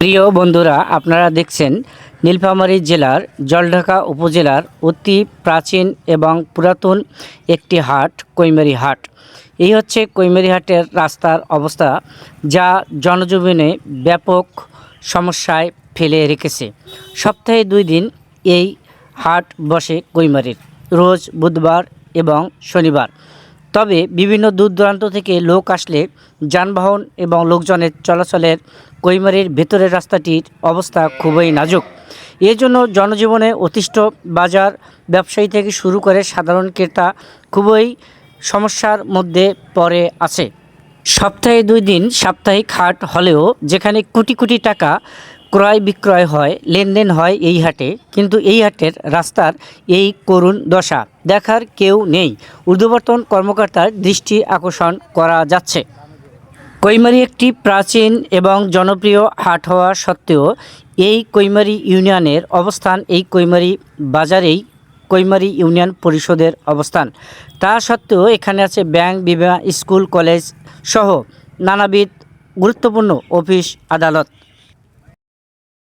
প্রিয় বন্ধুরা, আপনারা দেখছেন নীলফামারী জেলার জলঢাকা উপজেলার অতি প্রাচীন এবং পুরাতন একটি হাট, কৈমারি হাট। এই হচ্ছে কৈমারি হাটের রাস্তার অবস্থা, যা জনজীবনে ব্যাপক সমস্যায় ফেলে রেখেছে। সপ্তাহে দুই দিন এই হাট বসে কৈমারির। রোজ বুধবার এবং শনিবার। তবে বিভিন্ন দূর দূরান্ত থেকে লোক আসলে যানবাহন এবং লোকজনের চলাচলের কৈমারির ভেতরের রাস্তাটির অবস্থা খুবই নাজুক। এর জন্য জনজীবনে অতিষ্ঠ বাজার ব্যবসায়ী থেকে শুরু করে সাধারণ ক্রেতা খুবই সমস্যার মধ্যে পড়ে আছে। সপ্তাহে দুই দিন সাপ্তাহিক হাট হলেও যেখানে কোটি কোটি টাকা ক্রয় বিক্রয় হয়, লেনদেন হয় এই হাটে, কিন্তু এই হাটের রাস্তার এই করুণ দশা দেখার কেউ নেই। ঊর্ধ্ববর্তন কর্মকর্তার দৃষ্টি আকর্ষণ করা যাচ্ছে। কৈমারি একটি প্রাচীন এবং জনপ্রিয় হাট হওয়া সত্ত্বেও এই কৈমারি ইউনিয়নের অবস্থান এই কৈমারি বাজারেই কৈমারি ইউনিয়ন পরিষদের অবস্থান। তা সত্ত্বেও এখানে আছে ব্যাংক বিমা স্কুল, কলেজ সহ নানাবিধ গুরুত্বপূর্ণ অফিস, আদালত।